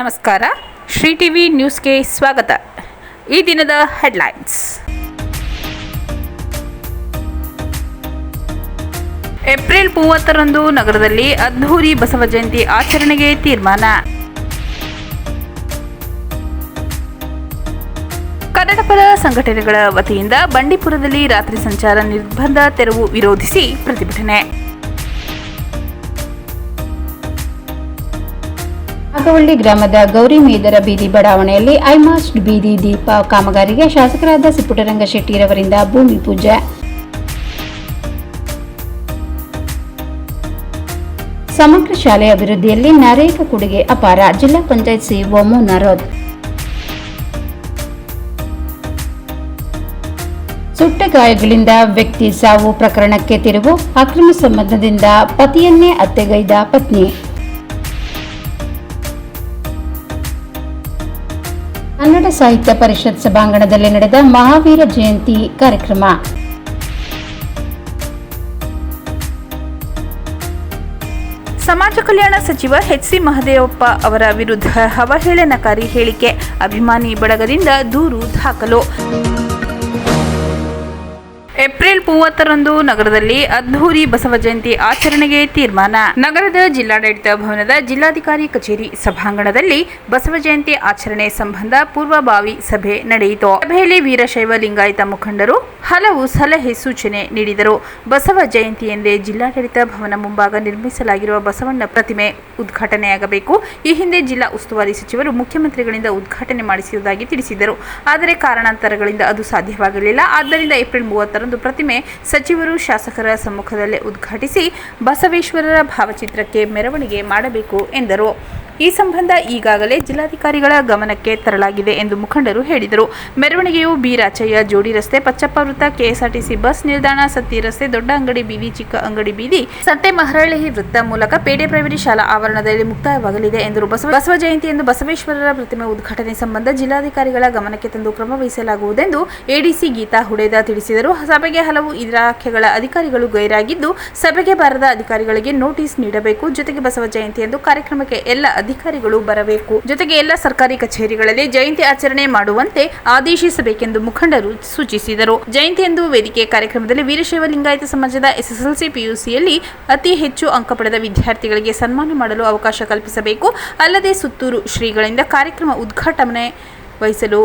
ನಮಸ್ಕಾರ. ಶ್ರೀ ಟಿವಿ ನ್ಯೂಸ್ಗೆ ಸ್ವಾಗತ. ಈ ದಿನದ ಹೆಡ್ಲೈನ್ಸ್. ಏಪ್ರಿಲ್ ಮೂವತ್ತರಂದು ನಗರದಲ್ಲಿ ಅದ್ಧೂರಿ ಬಸವ ಜಯಂತಿ ಆಚರಣೆಗೆ ತೀರ್ಮಾನ. ಕನ್ನಡಪರ ಸಂಘಟನೆಗಳ ವತಿಯಿಂದ ಬಂಡೀಪುರದಲ್ಲಿ ರಾತ್ರಿ ಸಂಚಾರ ನಿರ್ಬಂಧ ತೆರವು ವಿರೋಧಿಸಿ ಪ್ರತಿಭಟನೆ. ನಾಗವಳ್ಳಿ ಗ್ರಾಮದ ಗೌರಿ ಮೇದರ ಬೀದಿ ಬಡಾವಣೆಯಲ್ಲಿ ಐಮಾಸ್ಟ್ ಬೀದಿ ದೀಪ ಕಾಮಗಾರಿಗೆ ಶಾಸಕರಾದ ಸಿಪುಟರಂಗ ಶೆಟ್ಟಿರವರಿಂದ ಭೂಮಿ ಪೂಜೆ. ಸಮಗ್ರ ಶಾಲೆ ಅಭಿವೃದ್ಧಿಯಲ್ಲಿ ನರೇಗಾ ಕೊಡುಗೆ ಅಪಾರ, ಜಿಲ್ಲಾ ಪಂಚಾಯತ್ ಸಿಇಒ ಮೋನಾರೋದ್. ಸುಟ್ಟ ಗಾಯಗಳಿಂದ ವ್ಯಕ್ತಿ ಸಾವು ಪ್ರಕರಣಕ್ಕೆ ತಿರುವು, ಅಕ್ರಮ ಸಂಬಂಧದಿಂದ ಪತಿಯನ್ನೇ ಹತ್ಯೆಗೈದ ಪತ್ನಿ. ಸಾಹಿತ್ಯ ಪರಿಷತ್ ಸಭಾಂಗಣದಲ್ಲಿ ನಡೆದ ಮಹಾವೀರ ಜಯಂತಿ ಕಾರ್ಯಕ್ರಮ. ಸಮಾಜ ಕಲ್ಯಾಣ ಸಚಿವ ಎಚ್ ಸಿ ಮಹದೇವಪ್ಪ ಅವರ ವಿರುದ್ಧ ಅವಹೇಳನಕಾರಿ ಹೇಳಿಕೆ, ಅಭಿಮಾನಿ ಬಳಗದಿಂದ ದೂರು ದಾಖಲು. ಏಪ್ರಿಲ್ ಮೂವತ್ತರಂದು ನಗರದಲ್ಲಿ ಅದ್ಧೂರಿ ಬಸವ ಜಯಂತಿ ಆಚರಣೆಗೆ ತೀರ್ಮಾನ. ನಗರದ ಜಿಲ್ಲಾಡಳಿತ ಭವನದ ಜಿಲ್ಲಾಧಿಕಾರಿ ಕಚೇರಿ ಸಭಾಂಗಣದಲ್ಲಿ ಬಸವ ಜಯಂತಿ ಆಚರಣೆ ಸಂಬಂಧ ಪೂರ್ವಭಾವಿ ಸಭೆ ನಡೆಯಿತು. ಸಭೆಯಲ್ಲಿ ವೀರಶೈವ ಲಿಂಗಾಯತ ಮುಖಂಡರು ಹಲವು ಸಲಹೆ ಸೂಚನೆ ನೀಡಿದರು. ಬಸವ ಜಯಂತಿ ಎಂದೇ ಜಿಲ್ಲಾಡಳಿತ ಭವನ ಮುಂಭಾಗ ನಿರ್ಮಿಸಲಾಗಿರುವ ಬಸವಣ್ಣ ಪ್ರತಿಮೆ ಉದ್ಘಾಟನೆಯಾಗಬೇಕು. ಈ ಹಿಂದೆ ಜಿಲ್ಲಾ ಉಸ್ತುವಾರಿ ಸಚಿವರು ಮುಖ್ಯಮಂತ್ರಿಗಳಿಂದ ಉದ್ಘಾಟನೆ ಮಾಡಿಸುವುದಾಗಿ ತಿಳಿಸಿದರು. ಆದರೆ ಕಾರಣಾಂತರಗಳಿಂದ ಅದು ಸಾಧ್ಯವಾಗಲಿಲ್ಲ. ಆದ್ದರಿಂದ ಏಪ್ರಿಲ್ ಮೂವತ್ತರಂದು ಪ್ರತಿಮೆ ಸಚಿವರು ಶಾಸಕರ ಸಮ್ಮುಖದಲ್ಲೇ ಉದ್ಘಾಟಿಸಿ ಬಸವೇಶ್ವರರ ಭಾವಚಿತ್ರಕ್ಕೆ ಮೆರವಣಿಗೆ ಮಾಡಬೇಕು ಎಂದರು. ಈ ಸಂಬಂಧ ಈಗಾಗಲೇ ಜಿಲ್ಲಾಧಿಕಾರಿಗಳ ಗಮನಕ್ಕೆ ತರಲಾಗಿದೆ ಎಂದು ಮುಖಂಡರು ಹೇಳಿದರು. ಮೆರವಣಿಗೆಯು ಬೀರಾಚಯ್ಯ ಜೋಡಿ ರಸ್ತೆ, ಪಚ್ಚಪ್ಪ ವೃತ್ತ, ಕೆಎಸ್ಆರ್ಟಿಸಿ ಬಸ್ ನಿಲ್ದಾಣ, ಸತ್ತಿ ರಸ್ತೆ, ದೊಡ್ಡ ಅಂಗಡಿ ಬೀದಿ, ಚಿಕ್ಕ ಅಂಗಡಿ ಬೀದಿ ಸಂತೆ ಮಹರಳ್ಳಿ ವೃತ್ತ ಮೂಲಕ ಪೇಡೆ ಪ್ರೈವೇಟ್ ಶಾಲಾ ಆವರಣದಲ್ಲಿ ಮುಕ್ತಾಯವಾಗಲಿದೆ ಎಂದರು ಬಸವ ಬಸವ ಜಯಂತಿ ಎಂದು ಬಸವೇಶ್ವರರ ಪ್ರತಿಮೆ ಉದ್ಘಾಟನೆ ಸಂಬಂಧ ಜಿಲ್ಲಾಧಿಕಾರಿಗಳ ಗಮನಕ್ಕೆ ತಂದು ಕ್ರಮ ವಹಿಸಲಾಗುವುದೆಂದು ಎಡಿಸಿ ಗೀತಾ ಹುಡೇದ ತಿಳಿಸಿದರು. ಸಭೆಗೆ ಹಲವು ಇಲಾಖೆಗಳ ಅಧಿಕಾರಿಗಳು ಗೈರಾಗಿದ್ದು, ಸಭೆಗೆ ಬಾರದ ಅಧಿಕಾರಿಗಳಿಗೆ ನೋಟಿಸ್ ನೀಡಬೇಕು. ಜೊತೆಗೆ ಬಸವ ಜಯಂತಿ ಎಂದು ಕಾರ್ಯಕ್ರಮಕ್ಕೆ ಎಲ್ಲ ಅಧಿಕಾರಿಗಳು ಬರಬೇಕು. ಜೊತೆಗೆ ಎಲ್ಲ ಸರ್ಕಾರಿ ಕಚೇರಿಗಳಲ್ಲಿ ಜಯಂತಿ ಆಚರಣೆ ಮಾಡುವಂತೆ ಆದೇಶಿಸಬೇಕೆಂದು ಮುಖಂಡರು ಸೂಚಿಸಿದರು. ಜಯಂತಿಯಂದು ವೇದಿಕೆ ಕಾರ್ಯಕ್ರಮದಲ್ಲಿ ವೀರಶೈವ ಲಿಂಗಾಯತ ಸಮಾಜದ ಎಸ್ಎಸ್ಎಲ್ಸಿ ಪಿಯುಸಿಯಲ್ಲಿ ಅತಿ ಹೆಚ್ಚು ಅಂಕ ಪಡೆದ ವಿದ್ಯಾರ್ಥಿಗಳಿಗೆ ಸನ್ಮಾನ ಮಾಡಲು ಅವಕಾಶ ಕಲ್ಪಿಸಬೇಕು. ಅಲ್ಲದೆ ಸುತ್ತೂರು ಶ್ರೀಗಳಿಂದ ಕಾರ್ಯಕ್ರಮ ಉದ್ಘಾಟನೆ ವಹಿಸಲು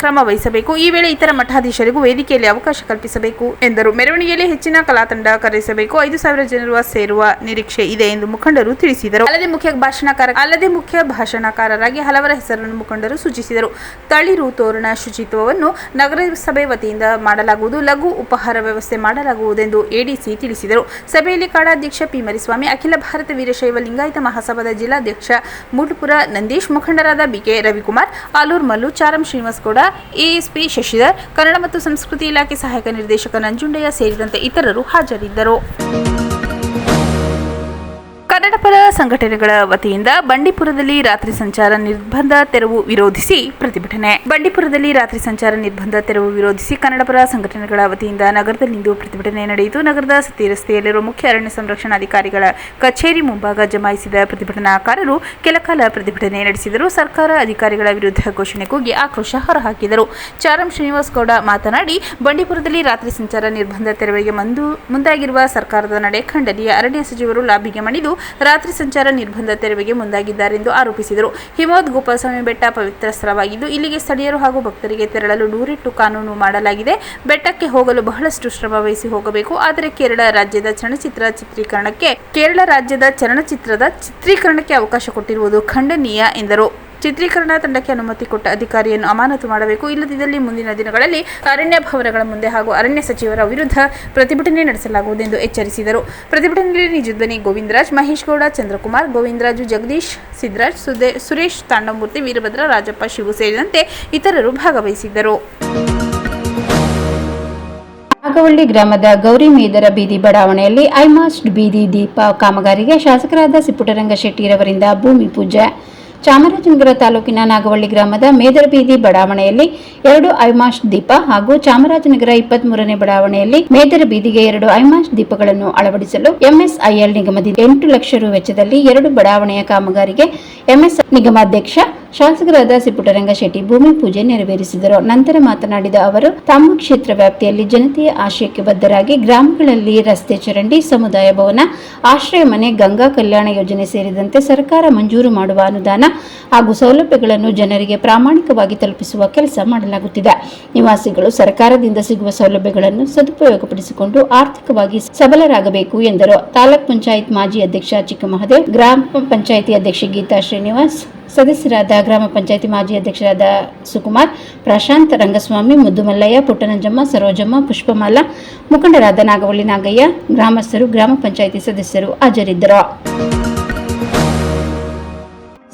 ಕ್ರಮ ವಹಿಸಬೇಕು. ಈ ವೇಳೆ ಇತರ ಮಠಾಧೀಶರಿಗೂ ವೇದಿಕೆಯಲ್ಲಿ ಅವಕಾಶ ಕಲ್ಪಿಸಬೇಕು ಎಂದರು. ಮೆರವಣಿಗೆಯಲ್ಲಿ ಹೆಚ್ಚಿನ ಕಲಾತಂಡ ಕರೆಸಬೇಕು. ಐದು ಸಾವಿರ ಜನರು ಸೇರುವ ನಿರೀಕ್ಷೆ ಇದೆ ಎಂದು ಮುಖಂಡರು ತಿಳಿಸಿದರು. ಅಲ್ಲದೆ ಮುಖ್ಯ ಭಾಷಣಕಾರ ಅಲ್ಲದೆ ಮುಖ್ಯ ಭಾಷಣಕಾರರಾಗಿ ಹಲವರ ಹೆಸರನ್ನು ಮುಖಂಡರು ಸೂಚಿಸಿದರು. ತಳಿರು ತೋರಣ ಶುಚಿತ್ವವನ್ನು ನಗರಸಭೆ ವತಿಯಿಂದ ಮಾಡಲಾಗುವುದು. ಲಘು ಉಪಹಾರ ವ್ಯವಸ್ಥೆ ಮಾಡಲಾಗುವುದೆಂದು ಎಡಿಸಿ ತಿಳಿಸಿದರು. ಸಭೆಯಲ್ಲಿ ಕಾಡಾಧ್ಯಕ್ಷ ಪಿ. ಮರಿಸ್ವಾಮಿ, ಅಖಿಲ ಭಾರತ ವೀರಶೈವ ಲಿಂಗಾಯತ ಮಹಾಸಭಾದ ಜಿಲ್ಲಾಧ್ಯಕ್ಷ ಮೂಡುಪುರ ನಂದೀಶ್, ಮುಖಂಡರಾದ ಬಿಕೆ ರವಿಕುಮಾರ್, ಆಲೂರ್ ಮಲ್ಲು ಚಾರಂ ಕೂಡ ಎಎಸ್ಪಿ ಶಶಿಧರ್ ಕನ್ನಡ ಮತ್ತು ಸಂಸ್ಕೃತಿ ಇಲಾಖೆ ಸಹಾಯಕ ನಿರ್ದೇಶಕ ನಂಜುಂಡಯ್ಯ ಸೇರಿದಂತೆ ಇತರರು ಹಾಜರಿದ್ದರು. ಸಂಘಟನೆಗಳ ವತಿಯಿಂದ ಬಂಡೀಪುರದಲ್ಲಿ ರಾತ್ರಿ ಸಂಚಾರ ನಿರ್ಬಂಧ ತೆರವು ವಿರೋಧಿಸಿ ಪ್ರತಿಭಟನೆ. ಬಂಡೀಪುರದಲ್ಲಿ ರಾತ್ರಿ ಸಂಚಾರ ನಿರ್ಬಂಧ ತೆರವು ವಿರೋಧಿಸಿ ಕನ್ನಡಪರ ಸಂಘಟನೆಗಳ ವತಿಯಿಂದ ನಗರದಲ್ಲಿಂದು ಪ್ರತಿಭಟನೆ ನಡೆಯಿತು. ನಗರದ ಸತಿ ರಸ್ತೆಯಲ್ಲಿರುವ ಮುಖ್ಯ ಅರಣ್ಯ ಸಂರಕ್ಷಣಾಧಿಕಾರಿಗಳ ಕಚೇರಿ ಮುಂಭಾಗ ಜಮಾಯಿಸಿದ ಪ್ರತಿಭಟನಾಕಾರರು ಕೆಲಕಾಲ ಪ್ರತಿಭಟನೆ ನಡೆಸಿದರು. ಸರ್ಕಾರ ಅಧಿಕಾರಿಗಳ ವಿರುದ್ಧ ಘೋಷಣೆ ಕೂಗಿ ಆಕ್ರೋಶ ಹೊರಹಾಕಿದರು. ಚಾರಂ ಶ್ರೀನಿವಾಸ್ ಗೌಡ ಮಾತನಾಡಿ, ಬಂಡೀಪುರದಲ್ಲಿ ರಾತ್ರಿ ಸಂಚಾರ ನಿರ್ಬಂಧ ತೆರವಿಗೆ ಮಂದು, ಮುಂದಾಗಿರುವ ಸರ್ಕಾರದ ನಡೆ ಖಂಡನೀಯ. ಅರಣ್ಯ ಸಚಿವರು ಲಾಬಿಗೆ ಮಣಿದು ರಾತ್ರಿ ಸಂಚಾರ ನಿರ್ಬಂಧ ತೆರವಿಗೆ ಮುಂದಾಗಿದ್ದಾರೆಂದು ಆರೋಪಿಸಿದರು. ಹಿಮವದ್ ಗೋಪಾಲಸ್ವಾಮಿ ಬೆಟ್ಟ ಪವಿತ್ರ ಸ್ಥಳವಾಗಿದ್ದು ಇಲ್ಲಿಗೆ ಸ್ಥಳೀಯರು ಹಾಗೂ ಭಕ್ತರಿಗೆ ತೆರಳಲು ನೂರಿಟ್ಟು ಕಾನೂನು ಮಾಡಲಾಗಿದೆ. ಬೆಟ್ಟಕ್ಕೆ ಹೋಗಲು ಬಹಳಷ್ಟು ಶ್ರಮ ವಹಿಸಿ ಹೋಗಬೇಕು. ಆದರೆ ಕೇರಳ ರಾಜ್ಯದ ಚಲನಚಿತ್ರ ಚಿತ್ರೀಕರಣಕ್ಕೆ, ಕೇರಳ ರಾಜ್ಯದ ಚಲನಚಿತ್ರದ ಚಿತ್ರೀಕರಣಕ್ಕೆ ಅವಕಾಶ ಕೊಟ್ಟಿರುವುದು ಖಂಡನೀಯ ಎಂದರು. ಚಿತ್ರೀಕರಣ ತಂಡಕ್ಕೆ ಅನುಮತಿ ಕೊಟ್ಟ ಅಧಿಕಾರಿಯನ್ನು ಅಮಾನತು ಮಾಡಬೇಕು. ಇಲ್ಲದಿದ್ದಲ್ಲಿ ಮುಂದಿನ ದಿನಗಳಲ್ಲಿ ಅರಣ್ಯ ಭವನಗಳ ಮುಂದೆ ಹಾಗೂ ಅರಣ್ಯ ಸಚಿವರ ವಿರುದ್ಧ ಪ್ರತಿಭಟನೆ ನಡೆಸಲಾಗುವುದೆಂದು ಎಚ್ಚರಿಸಿದರು. ಪ್ರತಿಭಟನೆಯಲ್ಲಿ ನಿಜಧ್ವನಿ ಗೋವಿಂದರಾಜ್, ಮಹೇಶ್ ಗೌಡ, ಚಂದ್ರಕುಮಾರ್, ಗೋವಿಂದರಾಜು, ಜಗದೀಶ್ ಸಿದ್ದರಾಜ್ ಸುದೇ, ಸುರೇಶ್ ತಾಂಡಮೂರ್ತಿ ವೀರಭದ್ರ, ರಾಜಪ್ಪ, ಶಿವು ಸೇರಿದಂತೆ ಇತರರು ಭಾಗವಹಿಸಿದ್ದರು. ನಾಗವಳ್ಳಿ ಗ್ರಾಮದ ಗೌರಿ ಮೇದರ ಬೀದಿ ಬಡಾವಣೆಯಲ್ಲಿ ಐಮಾಸ್ಟ್ ಬೀದಿ ದೀಪ ಕಾಮಗಾರಿಗೆ ಶಾಸಕರಾದ ಸಿಪುಟರಂಗಶೆಟ್ಟಿರವರಿಂದ ಭೂಮಿ ಪೂಜೆ. ಚಾಮರಾಜನಗರ ತಾಲೂಕಿನ ನಾಗವಳ್ಳಿ ಗ್ರಾಮದ ಮೇದರಬೀದಿ ಬಡಾವಣೆಯಲ್ಲಿ ಎರಡು ಐಮಾಶ್ ದೀಪ ಹಾಗೂ ಚಾಮರಾಜನಗರ ಇಪ್ಪತ್ತ್ ಮೂರನೇ ಬಡಾವಣೆಯಲ್ಲಿ ಮೇದರ ಬೀದಿಗೆ ಎರಡು ಐಮಾಶ್ ದೀಪಗಳನ್ನು ಅಳವಡಿಸಲು ಎಂಎಸ್ಐಎಲ್ ನಿಗಮದಿಂದ ಎಂಟು ಲಕ್ಷ ರು ವೆಚ್ಚದಲ್ಲಿ ಎರಡು ಬಡಾವಣೆಯ ಕಾಮಗಾರಿಗೆ ಎಂಎಸ್ ನಿಗಮಾಧ್ಯಕ್ಷ ಶಾಸಕರಾದ ಸಿಪುಟರಂಗ ಶೆಟ್ಟಿ ಭೂಮಿ ಪೂಜೆ ನೆರವೇರಿಸಿದರು. ನಂತರ ಮಾತನಾಡಿದ ಅವರು, ತಮ್ಮ ಕ್ಷೇತ್ರ ವ್ಯಾಪ್ತಿಯಲ್ಲಿ ಜನತೆಯ ಆಶಯಕ್ಕೆ ಬದ್ಧರಾಗಿ ಗ್ರಾಮಗಳಲ್ಲಿ ರಸ್ತೆ ಚರಂಡಿ, ಸಮುದಾಯ ಭವನ, ಆಶ್ರಯ ಮನೆ, ಗಂಗಾ ಕಲ್ಯಾಣ ಯೋಜನೆ ಸೇರಿದಂತೆ ಸರ್ಕಾರ ಮಂಜೂರು ಮಾಡುವ ಅನುದಾನ ಹಾಗೂ ಸೌಲಭ್ಯಗಳನ್ನು ಜನರಿಗೆ ಪ್ರಾಮಾಣಿಕವಾಗಿ ತಲುಪಿಸುವ ಕೆಲಸ ಮಾಡಲಾಗುತ್ತಿದೆ. ನಿವಾಸಿಗಳು ಸರ್ಕಾರದಿಂದ ಸಿಗುವ ಸೌಲಭ್ಯಗಳನ್ನು ಸದುಪಯೋಗಪಡಿಸಿಕೊಂಡು ಆರ್ಥಿಕವಾಗಿ ಸಬಲರಾಗಬೇಕು ಎಂದರು. ತಾಲೂಕ್ ಪಂಚಾಯತ್ ಮಾಜಿ ಅಧ್ಯಕ್ಷ ಚಿಕ್ಕಮಹದೇವ್, ಗ್ರಾಮ ಪಂಚಾಯಿತಿ ಅಧ್ಯಕ್ಷೆ ಗೀತಾ ಶ್ರೀನಿವಾಸ್ ಸದಸ್ಯರಾದ ಗ್ರಾಮ ಪಂಚಾಯತಿ ಮಾಜಿ ಅಧ್ಯಕ್ಷರಾದ ಸುಕುಮಾರ್, ಪ್ರಶಾಂತ್ ರಂಗಸ್ವಾಮಿ, ಮುದ್ದುಮಲ್ಲಯ್ಯ, ಪುಟ್ಟನಂಜಮ್ಮ, ಸರೋಜಮ್ಮ, ಪುಷ್ಪಮಾಲಾ, ಮುಖಂಡರಾದ ನಾಗವಳ್ಳಿ ನಾಗಯ್ಯ, ಗ್ರಾಮಸ್ಥರು, ಗ್ರಾಮ ಪಂಚಾಯಿತಿ ಸದಸ್ಯರು ಹಾಜರಿದ್ದರು.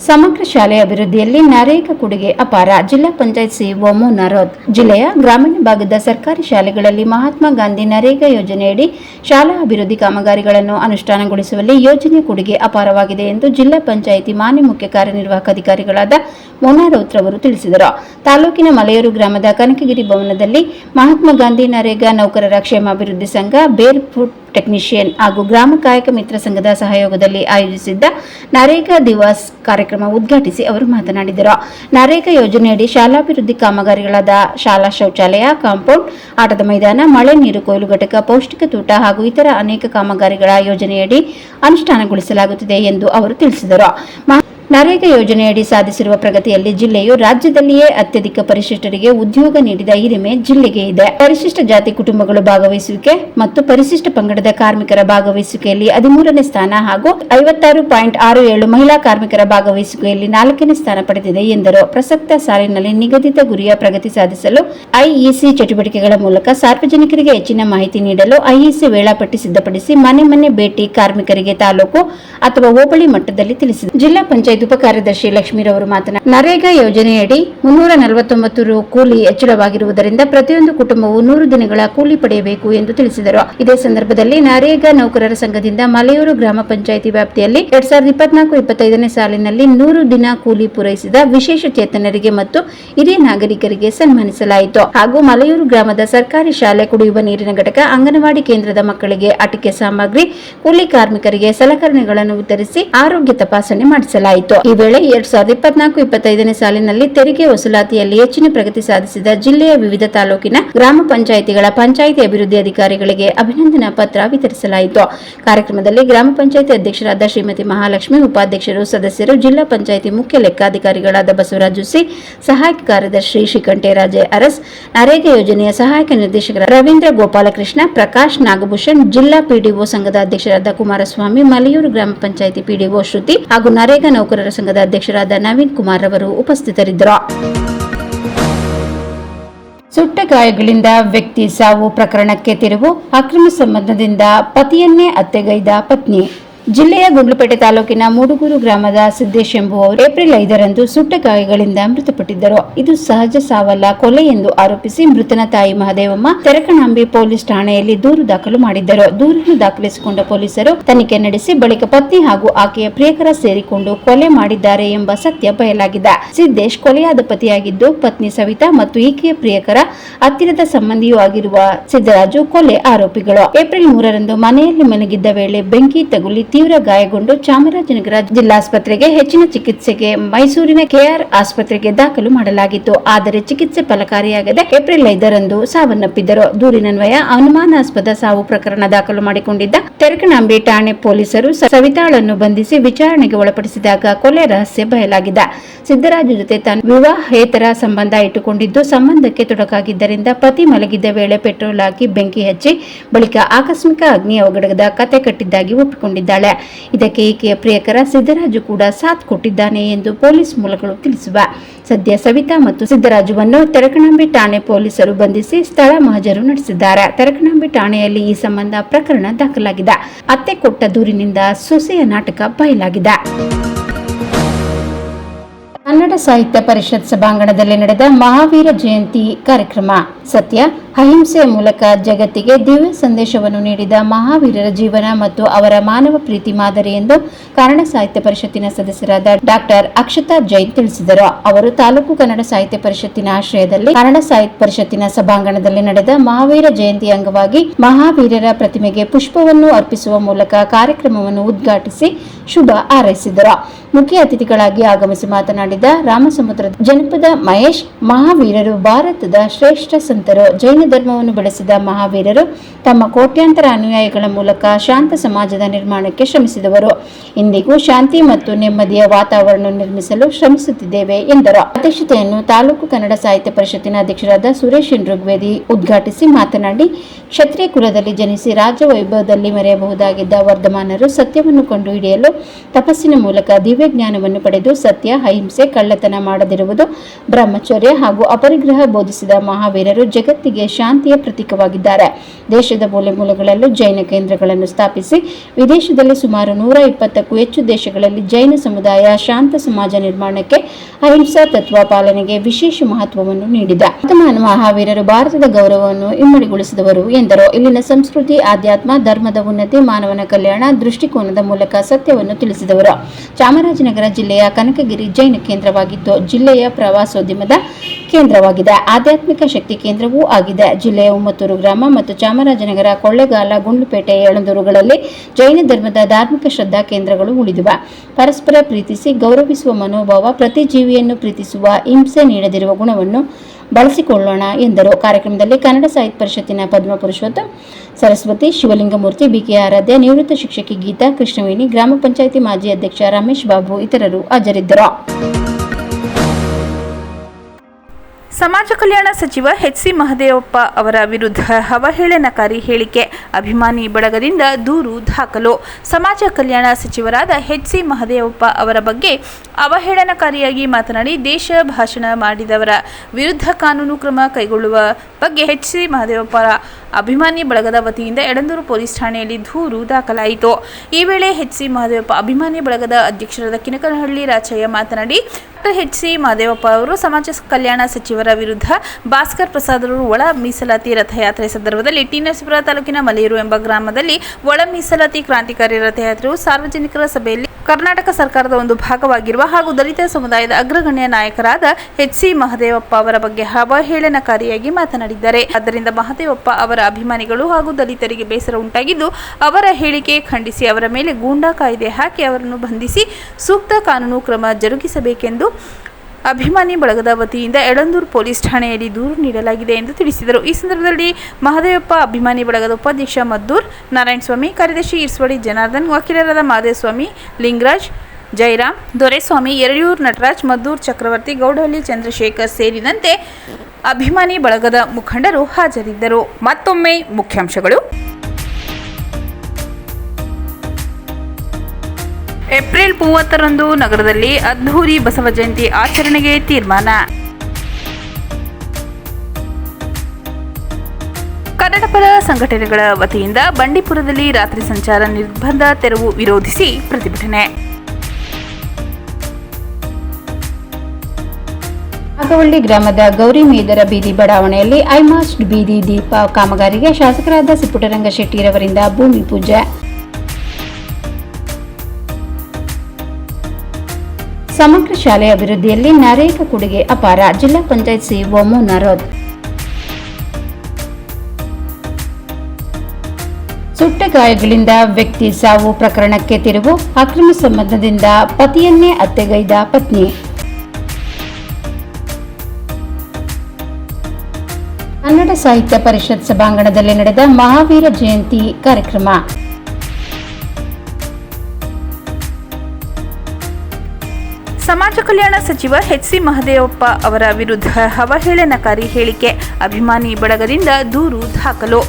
ಸಮಗ್ರ ಶಾಲೆ ಅಭಿವೃದ್ಧಿಯಲ್ಲಿ ನರೇಗಾ ಕೊಡುಗೆ ಅಪಾರ. ಜಿಲ್ಲಾ ಪಂಚಾಯತ್ ಸಿಇಒ ನರೋದ್. ಜಿಲ್ಲೆಯ ಗ್ರಾಮೀಣ ಭಾಗದ ಸರ್ಕಾರಿ ಶಾಲೆಗಳಲ್ಲಿ ಮಹಾತ್ಮ ಗಾಂಧಿ ನರೇಗಾ ಯೋಜನೆಯಡಿ ಶಾಲಾ ಅಭಿವೃದ್ಧಿ ಕಾಮಗಾರಿಗಳನ್ನು ಅನುಷ್ಠಾನಗೊಳಿಸುವಲ್ಲಿ ಯೋಜನೆ ಕೊಡುಗೆ ಅಪಾರವಾಗಿದೆ ಎಂದು ಜಿಲ್ಲಾ ಪಂಚಾಯಿತಿ ಮಾನ್ಯ ಮುಖ್ಯ ಕಾರ್ಯನಿರ್ವಾಹಕ ಅಧಿಕಾರಿಗಳಾದ ಮೋನಾ ಅವರು ತಿಳಿಸಿದರು. ತಾಲೂಕಿನ ಮಲೆಯೂರು ಗ್ರಾಮದ ಕನಕಗಿರಿ ಭವನದಲ್ಲಿ ಮಹಾತ್ಮ ಗಾಂಧಿ ನರೇಗಾ ನೌಕರರ ಕ್ಷೇಮಾಭಿವೃದ್ಧಿ ಸಂಘ ಬೇರ್ ಫುಡ್ ಟೆಕ್ನಿಷಿಯನ್ ಹಾಗೂ ಗ್ರಾಮ ಕಾಯಕ ಮಿತ್ರ ಸಂಘದ ಸಹಯೋಗದಲ್ಲಿ ಆಯೋಜಿಸಿದ್ದ ನರೇಗಾ ದಿವಸ್ ಕಾರ್ಯಕ್ರಮ ಉದ್ಘಾಟಿಸಿ ಅವರು ಮಾತನಾಡಿದರು. ನರೇಗಾ ಯೋಜನೆಯಡಿ ಶಾಲಾಭಿವೃದ್ಧಿ ಕಾಮಗಾರಿಗಳಾದ ಶಾಲಾ ಶೌಚಾಲಯ, ಕಾಂಪೌಂಡ್, ಆಟದ ಮೈದಾನ, ಮಳೆ ನೀರು ಕೊಯ್ಲು ಘಟಕ, ಪೌಷ್ಟಿಕ ತೂಟ ಹಾಗೂ ಇತರ ಅನೇಕ ಕಾಮಗಾರಿಗಳ ಯೋಜನೆಯಡಿ ಅನುಷ್ಠಾನಗೊಳಿಸಲಾಗುತ್ತಿದೆ ಎಂದು ಅವರು ತಿಳಿಸಿದರು. ನರೇಗಾ ಯೋಜನೆಯಡಿ ಸಾಧಿಸಿರುವ ಪ್ರಗತಿಯಲ್ಲಿ ಜಿಲ್ಲೆಯು ರಾಜ್ಯದಲ್ಲಿಯೇ ಅತ್ಯಧಿಕ ಪರಿಶಿಷ್ಟರಿಗೆ ಉದ್ಯೋಗ ನೀಡಿದ ಹಿರಿಮೆ ಜಿಲ್ಲೆಗೆ ಇದೆ. ಪರಿಶಿಷ್ಟ ಜಾತಿ ಕುಟುಂಬಗಳು ಭಾಗವಹಿಸುವಿಕೆ ಮತ್ತು ಪರಿಶಿಷ್ಟ ಪಂಗಡದ ಕಾರ್ಮಿಕರ ಭಾಗವಹಿಸುವಿಕೆಯಲ್ಲಿ ಹದಿಮೂರನೇ ಸ್ಥಾನ ಹಾಗೂ ಐವತ್ತಾರು ಪಾಯಿಂಟ್ ಆರು ಏಳು ಮಹಿಳಾ ಕಾರ್ಮಿಕರ ಭಾಗವಹಿಸುವಿಕೆಯಲ್ಲಿ ನಾಲ್ಕನೇ ಸ್ಥಾನ ಪಡೆದಿದೆ ಎಂದರು. ಪ್ರಸಕ್ತ ಸಾಲಿನಲ್ಲಿ ನಿಗದಿತ ಗುರಿಯ ಪ್ರಗತಿ ಸಾಧಿಸಲು ಐಇಸಿ ಚಟುವಟಿಕೆಗಳ ಮೂಲಕ ಸಾರ್ವಜನಿಕರಿಗೆ ಹೆಚ್ಚಿನ ಮಾಹಿತಿ ನೀಡಲು ಐಇಸಿ ವೇಳಾಪಟ್ಟಿ ಸಿದ್ಧಪಡಿಸಿ ಮನೆ ಮನೆ ಭೇಟಿ ಕಾರ್ಮಿಕರಿಗೆ ತಾಲೂಕು ಅಥವಾ ಹೋಬಳಿ ಮಟ್ಟದಲ್ಲಿ ತಿಳಿಸಿದೆ. ಜಿಲ್ಲಾ ಪಂಚಾಯತ್ ಉಪಕಾರ್ಯದರ್ಶಿ ಲಕ್ಷ್ಮೀರವರು ಮಾತನಾಡಿ, ನರೇಗಾ ಯೋಜನೆಯಡಿ ಮುನ್ನೂರ ನಲವತ್ತೊಂಬತ್ತು ರು ಕೂಲಿ ಹೆಚ್ಚಳವಾಗಿರುವುದರಿಂದ ಪ್ರತಿಯೊಂದು ಕುಟುಂಬವು ನೂರು ದಿನಗಳ ಕೂಲಿ ಪಡೆಯಬೇಕು ಎಂದು ತಿಳಿಸಿದರು. ಇದೇ ಸಂದರ್ಭದಲ್ಲಿ ನರೇಗಾ ನೌಕರರ ಸಂಘದಿಂದ ಮಲೆಯೂರು ಗ್ರಾಮ ಪಂಚಾಯಿತಿ ವ್ಯಾಪ್ತಿಯಲ್ಲಿ ಎರಡ್ ಸಾವಿರದ ಇಪ್ಪತ್ನಾಲ್ಕು ಇಪ್ಪತ್ತೈದನೇ ಸಾಲಿನಲ್ಲಿ ನೂರು ದಿನ ಕೂಲಿ ಪೂರೈಸಿದ ವಿಶೇಷ ಚೇತನರಿಗೆ ಮತ್ತು ಹಿರಿಯ ನಾಗರಿಕರಿಗೆ ಸನ್ಮಾನಿಸಲಾಯಿತು. ಹಾಗೂ ಮಲೆಯೂರು ಗ್ರಾಮದ ಸರ್ಕಾರಿ ಶಾಲೆ ಕುಡಿಯುವ ನೀರಿನ ಘಟಕ, ಅಂಗನವಾಡಿ ಕೇಂದ್ರದ ಮಕ್ಕಳಿಗೆ ಆಟಿಕೆ ಸಾಮಗ್ರಿ, ಕೂಲಿ ಕಾರ್ಮಿಕರಿಗೆ ಸಲಕರಣೆಗಳನ್ನು ವಿತರಿಸಿ ಆರೋಗ್ಯ ತಪಾಸಣೆ ಮಾಡಿಸಲಾಯಿತು. ಈ ವೇಳೆ ಎರಡ್ ಸಾವಿರದ ಇಪ್ಪತ್ನಾಲ್ಕು ಇಪ್ಪತ್ತೈದನೇ ಸಾಲಿನಲ್ಲಿ ತೆರಿಗೆ ವಸೂಲಾತಿಯಲ್ಲಿ ಹೆಚ್ಚಿನ ಪ್ರಗತಿ ಸಾಧಿಸಿದ ಜಿಲ್ಲೆಯ ವಿವಿಧ ತಾಲೂಕಿನ ಗ್ರಾಮ ಪಂಚಾಯಿತಿಗಳ ಪಂಚಾಯಿತಿ ಅಭಿವೃದ್ಧಿ ಅಧಿಕಾರಿಗಳಿಗೆ ಅಭಿನಂದನಾ ಪತ್ರ ವಿತರಿಸಲಾಯಿತು. ಕಾರ್ಯಕ್ರಮದಲ್ಲಿ ಗ್ರಾಮ ಪಂಚಾಯಿತಿ ಅಧ್ಯಕ್ಷರಾದ ಶ್ರೀಮತಿ ಮಹಾಲಕ್ಷ್ಮಿ, ಉಪಾಧ್ಯಕ್ಷರು, ಸದಸ್ಯರು, ಜಿಲ್ಲಾ ಪಂಚಾಯಿತಿ ಮುಖ್ಯ ಲೆಕ್ಕಾಧಿಕಾರಿಗಳಾದ ಬಸವರಾಜು ಸಿ, ಸಹಾಯಕ ಕಾರ್ಯದರ್ಶಿ ಶ್ರೀಕಂಠೇರಾಜೆ ಅರಸ್, ನರೇಗಾ ಯೋಜನೆಯ ಸಹಾಯಕ ನಿರ್ದೇಶಕರ ರವೀಂದ್ರ ಗೋಪಾಲಕೃಷ್ಣ, ಪ್ರಕಾಶ್ ನಾಗಭೂಷಣ್, ಜಿಲ್ಲಾ ಪಿಡಿಒ ಸಂಘದ ಅಧ್ಯಕ್ಷರಾದ ಕುಮಾರಸ್ವಾಮಿ, ಮಲೆಯೂರು ಗ್ರಾಮ ಪಂಚಾಯಿತಿ ಪಿಡಿಒ ಶ್ರುತಿ ಹಾಗೂ ನರೇಗಾ ನೌಕರರ ಸಂಘದ ಅಧ್ಯಕ್ಷರಾದ ನವೀನ್ ಕುಮಾರ್ ಅವರು ಉಪಸ್ಥಿತರಿದ್ದರು. ಸುಟ್ಟ ಗಾಯಗಳಿಂದ ವ್ಯಕ್ತಿ ಸಾವು ಪ್ರಕರಣಕ್ಕೆ ತಿರುವು, ಅಕ್ರಮ ಸಂಬಂಧದಿಂದ ಪತಿಯನ್ನೇ ಹತ್ಯೆಗೈದ ಪತ್ನಿ. ಜಿಲ್ಲೆಯ ಗುಂಡ್ಲುಪೇಟೆ ತಾಲೂಕಿನ ಮೂಡುಗೂರು ಗ್ರಾಮದ ಸಿದ್ದೇಶ್ ಎಂಬುವವರು ಏಪ್ರಿಲ್ ಐದರಂದು ಸುಟ್ಟ ಗಾಯಗಳಿಂದ ಮೃತಪಟ್ಟಿದ್ದರು. ಇದು ಸಹಜ ಸಾವಲ್ಲ, ಕೊಲೆ ಎಂದು ಆರೋಪಿಸಿ ಮೃತನ ತಾಯಿ ಮಹದೇವಮ್ಮ ತೆರಕಣಾಂಬಿ ಪೊಲೀಸ್ ಠಾಣೆಯಲ್ಲಿ ದೂರು ದಾಖಲು ಮಾಡಿದ್ದರು. ದೂರನ್ನು ದಾಖಲಿಸಿಕೊಂಡ ಪೊಲೀಸರು ತನಿಖೆ ನಡೆಸಿ ಬಳಿಕ ಪತ್ನಿ ಹಾಗೂ ಆಕೆಯ ಪ್ರಿಯಕರ ಸೇರಿಕೊಂಡು ಕೊಲೆ ಮಾಡಿದ್ದಾರೆ ಎಂಬ ಸತ್ಯ ಬಯಲಾಗಿದೆ. ಸಿದ್ದೇಶ್ ಕೊಲೆಯಾದ ಪತಿಯಾಗಿದ್ದು, ಪತ್ನಿ ಸವಿತಾ ಮತ್ತು ಈಕೆಯ ಪ್ರಿಯಕರ ಹತ್ತಿರದ ಸಂಬಂಧಿಯೂ ಆಗಿರುವ ಸಿದ್ದರಾಜು ಕೊಲೆ ಆರೋಪಿಗಳು. ಏಪ್ರಿಲ್ ಮೂರರಂದು ಮನೆಯಲ್ಲಿ ಮಲಗಿದ್ದ ವೇಳೆ ಬೆಂಕಿ ತಗುಲಿ ತೀವ್ರ ಗಾಯಗೊಂಡು ಚಾಮರಾಜನಗರ ಜಿಲ್ಲಾಸ್ಪತ್ರೆಗೆ ಹೆಚ್ಚಿನ ಚಿಕಿತ್ಸೆಗೆ ಮೈಸೂರಿನ ಕೆಆರ್ ಆಸ್ಪತ್ರೆಗೆ ದಾಖಲು ಮಾಡಲಾಗಿತ್ತು. ಆದರೆ ಚಿಕಿತ್ಸೆ ಫಲಕಾರಿಯಾಗದೆ ಏಪ್ರಿಲ್ ಐದರಂದು ಸಾವನ್ನಪ್ಪಿದ್ದರು. ದೂರಿನನ್ವಯ ಅನುಮಾನಾಸ್ಪದ ಸಾವು ಪ್ರಕರಣ ದಾಖಲು ಮಾಡಿಕೊಂಡಿದ್ದ ತೆರಕನಾಂಬಿ ಠಾಣೆ ಪೊಲೀಸರು ಸವಿತಾಳನ್ನು ಬಂಧಿಸಿ ವಿಚಾರಣೆಗೆ ಒಳಪಡಿಸಿದಾಗ ಕೊಲೆ ರಹಸ್ಯ ಬಯಲಾಗಿದೆ. ಸಿದ್ದರಾಜ ಜೊತೆ ತಾನು ವಿವಾಹೇತರ ಸಂಬಂಧ ಇಟ್ಟುಕೊಂಡಿದ್ದು ಸಂಬಂಧಕ್ಕೆ ತೊಡಕಾಗಿದ್ದರಿಂದ ಪತಿ ಮಲಗಿದ್ದ ವೇಳೆ ಪೆಟ್ರೋಲ್ ಹಾಕಿ ಬೆಂಕಿ ಹಚ್ಚಿ ಬಳಿಕ ಆಕಸ್ಮಿಕ ಅಗ್ನಿ ಅವಘಡದ ಕತೆ ಕಟ್ಟಿದ್ದಾಗಿ ಒಪ್ಪಿಕೊಂಡಿದ್ದಾಳೆ. ಇದಕ್ಕೆ ಈಕೆಯ ಪ್ರಿಯಕರ ಸಿದ್ದರಾಜು ಕೂಡ ಸಾಥ್ ಕೊಟ್ಟಿದ್ದಾನೆ ಎಂದು ಪೊಲೀಸ್ ಮೂಲಗಳು ತಿಳಿಸಿವೆ. ಸದ್ಯ ಸವಿತಾ ಮತ್ತು ಸಿದ್ದರಾಜುವನ್ನು ತೆರಕಣಂಬಿ ಠಾಣೆ ಪೊಲೀಸರು ಬಂಧಿಸಿ ಸ್ಥಳ ಮಹಜರು ನಡೆಸಿದ್ದಾರೆ. ತೆರಕಣಾಂಬಿ ಠಾಣೆಯಲ್ಲಿ ಈ ಸಂಬಂಧ ಪ್ರಕರಣ ದಾಖಲಾಗಿದೆ. ಅತ್ತೆ ಕೊಟ್ಟ ದೂರಿನಿಂದ ಸೊಸೆಯ ನಾಟಕ ಬಯಲಾಗಿದೆ. ಕನ್ನಡ ಸಾಹಿತ್ಯ ಪರಿಷತ್ ಸಭಾಂಗಣದಲ್ಲಿ ನಡೆದ ಮಹಾವೀರ ಜಯಂತಿ ಕಾರ್ಯಕ್ರಮ. ಸತ್ಯ, ಅಹಿಂಸೆಯ ಮೂಲಕ ಜಗತ್ತಿಗೆ ದಿವ್ಯ ಸಂದೇಶವನ್ನು ನೀಡಿದ ಮಹಾವೀರರ ಜೀವನ ಮತ್ತು ಅವರ ಮಾನವ ಪ್ರೀತಿ ಮಾದರಿ ಎಂದು ಕನ್ನಡ ಸಾಹಿತ್ಯ ಪರಿಷತ್ತಿನ ಸದಸ್ಯರಾದ ಡಾಕ್ಟರ್ ಅಕ್ಷತಾ ಜೈನ್ ತಿಳಿಸಿದರು. ಅವರು ತಾಲೂಕು ಕನ್ನಡ ಸಾಹಿತ್ಯ ಪರಿಷತ್ತಿನ ಆಶ್ರಯದಲ್ಲಿ ಕನ್ನಡ ಸಾಹಿತ್ಯ ಪರಿಷತ್ತಿನ ಸಭಾಂಗಣದಲ್ಲಿ ನಡೆದ ಮಹಾವೀರ ಜಯಂತಿ ಅಂಗವಾಗಿ ಮಹಾವೀರರ ಪ್ರತಿಮೆಗೆ ಪುಷ್ಪವನ್ನು ಅರ್ಪಿಸುವ ಮೂಲಕ ಕಾರ್ಯಕ್ರಮವನ್ನು ಉದ್ಘಾಟಿಸಿ ಶುಭ ಹಾರೈಸಿದರು. ಮುಖ್ಯ ಅತಿಥಿಗಳಾಗಿ ಆಗಮಿಸಿ ಮಾತನಾಡಿದ ರಾಮಸಮುದ್ರ ಜನಪದ ಮಹೇಶ್ ಮಹಾವೀರರು, ಭಾರತದ ಶ್ರೇಷ್ಠ ಸಂತರು, ಜೈನ ಧರ್ಮವನ್ನು ಬೆಳೆಸಿದ ಮಹಾವೀರರು ತಮ್ಮ ಕೋಟ್ಯಾಂತರ ಅನುಯಾಯಿಗಳ ಮೂಲಕ ಶಾಂತ ಸಮಾಜದ ನಿರ್ಮಾಣಕ್ಕೆ ಶ್ರಮಿಸಿದವರು. ಇಂದಿಗೂ ಶಾಂತಿ ಮತ್ತು ನೆಮ್ಮದಿಯ ವಾತಾವರಣ ನಿರ್ಮಿಸಲು ಶ್ರಮಿಸುತ್ತಿದ್ದೇವೆ ಎಂದರು. ಅಧ್ಯಕ್ಷತೆಯನ್ನು ತಾಲೂಕು ಕನ್ನಡ ಸಾಹಿತ್ಯ ಪರಿಷತ್ತಿನ ಅಧ್ಯಕ್ಷರಾದ ಸುರೇಶ್ ಋಗ್ವೇದಿ ಉದ್ಘಾಟಿಸಿ ಮಾತನಾಡಿ, ಕ್ಷತ್ರಿಯ ಕುಲದಲ್ಲಿ ಜನಿಸಿ ರಾಜ್ಯ ವೈಭವದಲ್ಲಿ ಮರೆಯಬಹುದಾಗಿದ್ದ ವರ್ಧಮಾನರು ಸತ್ಯವನ್ನು ಕಂಡುಹಿಡಿಯಲು ತಪಸ್ಸಿನ ಮೂಲಕ ದಿವ್ಯ ಜ್ಞಾನವನ್ನು ಪಡೆದು ಸತ್ಯ, ಅಹಿಂಸೆ ಕಳ್ಳತನ ಮಾಡದಿರುವುದು ಬ್ರಹ್ಮಚರ್ಯ ಹಾಗೂ ಅಪರಿಗ್ರಹ ಬೋಧಿಸಿದ ಮಹಾವೀರರು ಜಗತ್ತಿಗೆ ಶಾಂತಿಯ ಪ್ರತೀಕವಾಗಿದ್ದಾರೆ. ದೇಶದ ಮೂಲೆ ಮೂಲೆಗಳಲ್ಲೂ ಜೈನ ಕೇಂದ್ರಗಳನ್ನು ಸ್ಥಾಪಿಸಿ, ವಿದೇಶದಲ್ಲಿ ಸುಮಾರು ನೂರ ಇಪ್ಪತ್ತಕ್ಕೂ ಹೆಚ್ಚು ದೇಶಗಳಲ್ಲಿ ಜೈನ ಸಮುದಾಯ ಶಾಂತ ಸಮಾಜ ನಿರ್ಮಾಣಕ್ಕೆ ಅಹಿಂಸಾ ತತ್ವ ಪಾಲನೆಗೆ ವಿಶೇಷ ಮಹತ್ವವನ್ನು ನೀಡಿದ. ವರ್ತಮಾನ ಮಹಾವೀರರು ಭಾರತದ ಗೌರವವನ್ನು ಇಮ್ಮಡಿಗೊಳಿಸಿದವರು ಎಂದರು. ಇಲ್ಲಿನ ಸಂಸ್ಕೃತಿ, ಆಧ್ಯಾತ್ಮ, ಧರ್ಮದ ಉನ್ನತಿ, ಮಾನವನ ಕಲ್ಯಾಣ ದೃಷ್ಟಿಕೋನದ ಮೂಲಕ ಸತ್ಯವನ್ನು ತಿಳಿಸಿದವರು. ಚಾಮರಾಜನಗರ ಜಿಲ್ಲೆಯ ಕನಕಗಿರಿ ಜೈನ ಕೇಂದ್ರವಾಗಿದ್ದು, ಜಿಲ್ಲೆಯ ಪ್ರವಾಸೋದ್ಯಮದ ಕೇಂದ್ರವಾಗಿದೆ. ಆಧ್ಯಾತ್ಮಿಕ ಶಕ್ತಿ ಕೇಂದ್ರವೂ ಆಗಿದೆ. ಜಿಲ್ಲೆಯ ಉಮ್ಮತ್ತೂರು ಗ್ರಾಮ ಮತ್ತು ಚಾಮರಾಜನಗರ, ಕೊಳ್ಳೆಗಾಲ, ಗುಂಡ್ಲುಪೇಟೆ ಯಳಂದೂರುಗಳಲ್ಲಿ ಜೈನ ಧರ್ಮದ ಧಾರ್ಮಿಕ ಶ್ರದ್ಧಾ ಕೇಂದ್ರಗಳು ಉಳಿದಿವೆ. ಪರಸ್ಪರ ಪ್ರೀತಿಸಿ, ಗೌರವಿಸುವ ಮನೋಭಾವ ಪ್ರತಿ ಜೀವಿಯನ್ನು ಪ್ರೀತಿಸುವ ಹಿಂಸೆ ನೀಡದಿರುವ ಗುಣವನ್ನು ಬಳಸಿಕೊಳ್ಳೋಣ ಎಂದರು. ಕಾರ್ಯಕ್ರಮದಲ್ಲಿ ಕನ್ನಡ ಸಾಹಿತ್ಯ ಪರಿಷತ್ತಿನ ಪದ್ಮ ಪುರುಷೋತ್ತಮ್ ಸರಸ್ವತಿ, ಶಿವಲಿಂಗಮೂರ್ತಿ, ಬಿಕೆ ಆರಾಧ್ಯ, ನಿವೃತ್ತ ಶಿಕ್ಷಕಿ ಗೀತಾ, ಕೃಷ್ಣವೇಣಿ, ಗ್ರಾಮ ಪಂಚಾಯಿತಿ ಮಾಜಿ ಅಧ್ಯಕ್ಷ ರಮೇಶ್ ಬಾಬು ಇತರರು ಹಾಜರಿದ್ದರು. ಸಮಾಜ ಕಲ್ಯಾಣ ಸಚಿವ ಎಚ್ ಸಿ ಮಹದೇವಪ್ಪ ಅವರ ವಿರುದ್ಧ ಅವಹೇಳನಕಾರಿ ಹೇಳಿಕೆ, ಅಭಿಮಾನಿ ಬಳಗದಿಂದ ದೂರು ದಾಖಲು. ಸಮಾಜ ಕಲ್ಯಾಣ ಸಚಿವರಾದ ಎಚ್ ಸಿ ಮಹದೇವಪ್ಪ ಅವರ ಬಗ್ಗೆ ಅವಹೇಳನಕಾರಿಯಾಗಿ ಮಾತನಾಡಿ ದೇಶ ಭಾಷಣ ಮಾಡಿದವರ ವಿರುದ್ಧ ಕಾನೂನು ಕ್ರಮ ಕೈಗೊಳ್ಳುವ ಬಗ್ಗೆ ಎಚ್ ಸಿ ಮಹದೇವಪ್ಪ ಅಭಿಮಾನಿ ಬಳಗದ ವತಿಯಿಂದ ಎಡಂದೂರು ಪೊಲೀಸ್ ಠಾಣೆಯಲ್ಲಿ ದೂರು ದಾಖಲಾಯಿತು. ಈ ವೇಳೆ ಎಚ್ ಸಿ ಮಹದೇವಪ್ಪ ಅಭಿಮಾನಿ ಬಳಗದ ಅಧ್ಯಕ್ಷರಾದ ಕಿನಕನಹಳ್ಳಿ ರಾಚಯ್ಯ ಮಾತನಾಡಿ, ಡಾಕ್ಟರ್ ಎಚ್ ಸಿ ಮಹದೇವಪ್ಪ ಅವರು ಸಮಾಜ ಕಲ್ಯಾಣ ಸಚಿವರ ವಿರುದ್ಧ ಭಾಸ್ಕರ್ ಪ್ರಸಾದ್ ಅವರು ಒಳ ಮೀಸಲಾತಿ ರಥಯಾತ್ರೆ ಸಂದರ್ಭದಲ್ಲಿ ಟಿ ತಾಲೂಕಿನ ಮಲೆಯೂರು ಎಂಬ ಗ್ರಾಮದಲ್ಲಿ ಒಳ ಮೀಸಲಾತಿ ಕ್ರಾಂತಿಕಾರಿ ರಥಯಾತ್ರೆಯು ಸಾರ್ವಜನಿಕರ ಸಭೆಯಲ್ಲಿ ಕರ್ನಾಟಕ ಸರ್ಕಾರದ ಒಂದು ಭಾಗವಾಗಿರುವ ಹಾಗೂ ದಲಿತ ಸಮುದಾಯದ ಅಗ್ರಗಣ್ಯ ನಾಯಕರಾದ ಎಚ್ ಸಿ ಮಹದೇವಪ್ಪ ಅವರ ಬಗ್ಗೆ ಅವಹೇಳನಕಾರಿಯಾಗಿ ಮಾತನಾಡಿದ್ದಾರೆ. ಆದ್ದರಿಂದ ಮಹದೇವಪ್ಪ ಅವರ ಅಭಿಮಾನಿಗಳು ಹಾಗೂ ದಲಿತರಿಗೆ ಬೇಸರ ಉಂಟಾಗಿದ್ದು, ಅವರ ಹೇಳಿಕೆ ಖಂಡಿಸಿ ಅವರ ಮೇಲೆ ಗೂಂಡಾ ಕಾಯ್ದೆ ಹಾಕಿ ಅವರನ್ನು ಬಂಧಿಸಿ ಸೂಕ್ತ ಕಾನೂನು ಕ್ರಮ ಜರುಗಿಸಬೇಕೆಂದು ಅಭಿಮಾನಿ ಬಳಗದ ವತಿಯಿಂದ ಯಳಂದೂರು ಪೊಲೀಸ್ ಠಾಣೆಯಲ್ಲಿ ದೂರು ನೀಡಲಾಗಿದೆ ಎಂದು ತಿಳಿಸಿದರು. ಈ ಸಂದರ್ಭದಲ್ಲಿ ಮಹದೇವಪ್ಪ ಅಭಿಮಾನಿ ಬಳಗದ ಉಪಾಧ್ಯಕ್ಷ ಮದ್ದೂರ್, ನಾರಾಯಣಸ್ವಾಮಿ, ಕಾರ್ಯದರ್ಶಿ ಇರ್ಸ್ವಡಿ ಜನಾರ್ದನ್, ವಕೀಲರಾದ ಮಹದೇವಸ್ವಾಮಿ ಲಿಂಗರಾಜ್, ಜೈರಾಮ್, ದೊರೆಸ್ವಾಮಿ ಯರಯೂರು ನಟರಾಜ್, ಮದ್ದೂರ್ ಚಕ್ರವರ್ತಿ, ಗೌಡಹಳ್ಳಿ ಚಂದ್ರಶೇಖರ್ ಸೇರಿದಂತೆ ಅಭಿಮಾನಿ ಬಳಗದ ಮುಖಂಡರು ಹಾಜರಿದ್ದರು. ಮತ್ತೊಮ್ಮೆ ಮುಖ್ಯಾಂಶಗಳು. ಏಪ್ರಿಲ್ ಮೂವತ್ತರಂದು ನಗರದಲ್ಲಿ ಅದ್ಧೂರಿ ಬಸವ ಜಯಂತಿ ಆಚರಣೆಗೆ ತೀರ್ಮಾನ. ಕನ್ನಡಪರ ಸಂಘಟನೆಗಳ ವತಿಯಿಂದ ಬಂಡೀಪುರದಲ್ಲಿ ರಾತ್ರಿ ಸಂಚಾರ ನಿರ್ಬಂಧ ತೆರವು ವಿರೋಧಿಸಿ ಪ್ರತಿಭಟನೆ. ನಾಗವಳ್ಳಿ ಗ್ರಾಮದ ಗೌರಿ ಮೇದರ ಬೀದಿ ಬಡಾವಣೆಯಲ್ಲಿ ಐಮಾಸ್ಟ್ ಬೀದಿ ದೀಪ ಕಾಮಗಾರಿಗೆ ಶಾಸಕರಾದ ಸಿಪುಟರಂಗ ಶೆಟ್ಟಿರವರಿಂದ ಭೂಮಿ ಪೂಜೆ. ಸಮಗ್ರ ಶಾಲೆ ಅಭಿವೃದ್ಧಿಯಲ್ಲಿ ನರೇಗಾ ಕೊಡುಗೆ ಅಪಾರ. ಜಿಲ್ಲಾ ಪಂಚಾಯತ್ ಸಿಇಒ ನರೋದ್. ಸುಟ್ಟ ಗಾಯಗಳಿಂದ ವ್ಯಕ್ತಿ ಸಾವು ಪ್ರಕರಣಕ್ಕೆ ತಿರುವು, ಅಕ್ರಮ ಸಂಬಂಧದಿಂದ ಪತಿಯನ್ನೇ ಅತ್ತೆಗೈದ ಪತ್ನಿ. ಕನ್ನಡ ಸಾಹಿತ್ಯ ಪರಿಷತ್ ಸಭಾಂಗಣದಲ್ಲಿ ನಡೆದ ಮಹಾವೀರ ಜಯಂತಿ ಕಾರ್ಯಕ್ರಮ. ಸಮಾಜ ಕಲ್ಯಾಣ ಸಚಿವ ಎಚ್ ಸಿ ಮಹದೇವಪ್ಪ ಅವರ ವಿರುದ್ಧ ಅವಹೇಳನಕಾರಿ ಹೇಳಿಕೆ. ಅಭಿಮಾನಿ ಬಳಗದಿಂದ ದೂರು ದಾಖಲು.